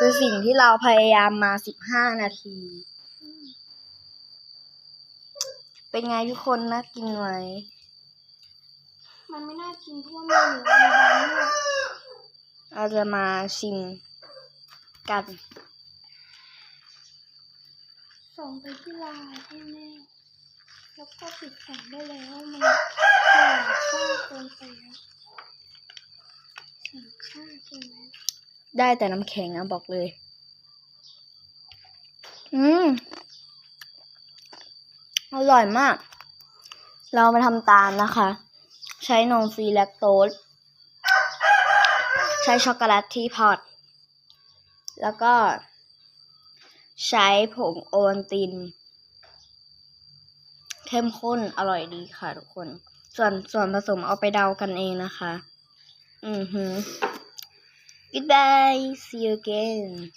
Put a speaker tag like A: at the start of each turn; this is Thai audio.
A: คือสิ่งที่เราพยายามมาสิบห้านาที เป็นไงทุกคนน่ากินไหม
B: มันไม่น่ากินเพราะว่ามันอยู่ในใบเนี่ย
A: เราจะมาชิมกัน
B: ส่งไปที่ไลน์ให้แม่แล้วก็ปิดแสงได้แล้วมันหลายค่าเกินไปแล้วสามค่าเกินไปแล้ว
A: ได้แต่น้ำแข็งอะบอกเลย อืม อร่อยมาก เรามาทำตามนะคะ ใช้นมฟรีแลคโตส ใช้ช็อกโกแลตทีพอต แล้วก็ ใช้ผงโอวัลติน เข้มข้นอร่อยดีค่ะทุกคน ส่วนส่วนผสมเอาไปเดากันเองนะคะ อือหือ Goodbye. See you again